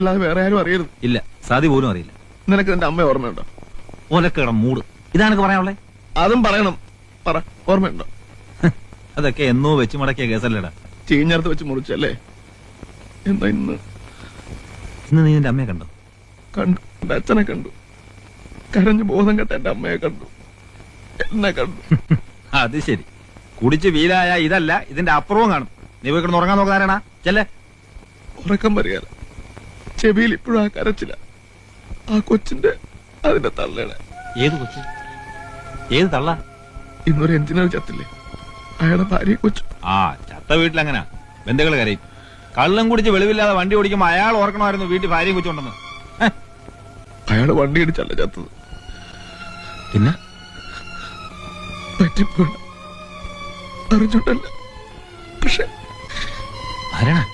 അല്ലാതെ വേറെ ആരും അറിയരുത്. ഇല്ല സാധി പോലും അറിയില്ല. നിനക്ക് നിന്റെ അമ്മ ഓർമ്മയുണ്ടോ? ഓലക്കടം മൂട്. ഇതാണ് പറയാനുള്ളത് അതും പറയണം. പറ ഓർമ്മയുണ്ടോ? അതൊക്കെ എന്നോ വെച്ച് മടക്കിയ കേസല്ലേടാ. ചീഞ്ഞടുത്ത് വെച്ച് മുറിച്ചല്ലേ? എന്താ ഇന്ന്? ഇന്ന് നീ നിന്റെ അമ്മയെ കണ്ടോ? കണ്ടു. എന്റെ അച്ഛനെ കണ്ടു. കരഞ്ഞു ബോധം കെട്ട എന്റെ അമ്മയെ കണ്ടു. എന്നെ കണ്ടു. അത് ശരി. കുടിച്ച് വീലായ ഇതല്ല ഇതിന്റെ അപ്പുറവും കാണും. നീ പോയി കിടന്ന് ഉറങ്ങാൻ നോക്കാനാണാ ചെല്ലേ. ഉറക്കം വരികയല്ല. ചെവിയിൽ ഇപ്പോഴും ആ കരച്ചില്ല ആ കൊച്ചിന്റെ അതിന്റെ തള്ളയുടെ. ഏത് കൊച്ചു? ഏത് തള്ള? ഇന്നൊരു എഞ്ചിനീയർ ചത്തില്ലേ? അയാളുടെ ഭാര്യ കൊച്ചു. ആ ചത്ത വീട്ടിൽ അങ്ങനെ ബന്ധുക്കൾ കരയും. കള്ളം കുടിച്ച് വെളിവില്ലാതെ വണ്ടി ഓടിക്കുമ്പോ അയാൾ ഓർക്കണമായിരുന്നു വീട്ടിൽ ഭാര്യയും കൊച്ചുണ്ടെന്ന്. അയാൾ വണ്ടി ഇടിച്ചല്ല ചത്തത്. പിന്നെ? പറ്റിപ്പോയി. അറിഞ്ഞോണ്ടല്ല പക്ഷെ ആരാണ്?